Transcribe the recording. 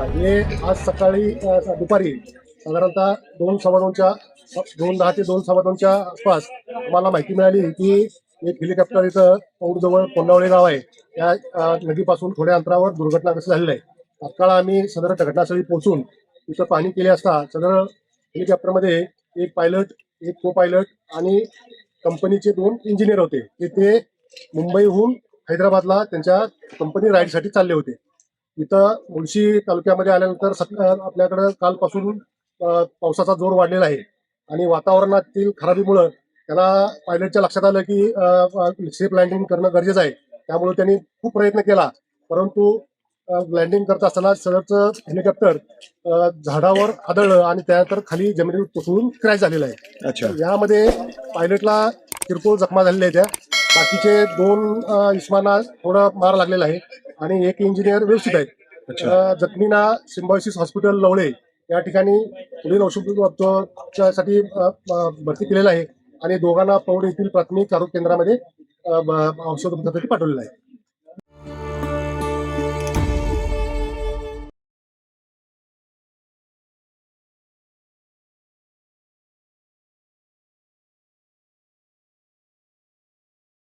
हे आज सकाळी दुपारी साधारणतः दोन सव्वा दोनच्या दोन दहा ते दोन सव्वा दोनच्या आसपास आम्हाला माहिती मिळाली की एक हेलिकॉप्टर इथं पौडजवळ कोंडावळे गाव आहे. त्या नदीपासून थोड्या अंतरावर दुर्घटनाग्रस्त झालेलं आहे. तात्काळ आम्ही सदर घटनास्थळी पोहोचून तिथं पाहणी केली असता सदर हेलिकॉप्टरमध्ये एक पायलट एक को पायलट आणि कंपनीचे दोन इंजिनियर होते. ते ते मुंबईहून हैदराबादला त्यांच्या कंपनी राईडसाठी चालले होते. इथं मुळशी तालुक्यामध्ये आल्यानंतर सक आपल्याकडं कालपासून पावसाचा जोर वाढलेला आहे. आणि वातावरणातील खराबीमुळं त्यांना पायलटच्या लक्षात आलं की सेफ लँडिंग करणं गरजेचं आहे. त्यामुळे त्यांनी खूप प्रयत्न केला. परंतु लँडिंग करत असताना सदरचं हेलिकॉप्टर झाडावर आदळलं आणि त्यानंतर खाली जमिनीवर कोसळून क्रॅश झालेलं आहे. यामध्ये पायलटला किरकोळ जखमा झालेल्या आहेत. त्या बाकीचे दोन इस्मांना थोडं मार लागलेला आहे आणि एक इंजिनियर व्यवस्थित अ, जखमींना सिम्बॉयसिस हॉस्पिटल लवळे या ठिकाणी पुढील अ, भरती केलेलं आहे आणि दोघांना पौड येथील प्राथमिक आरोग्य केंद्रामध्ये औषधोपचारासाठी पाठवलेलं आहे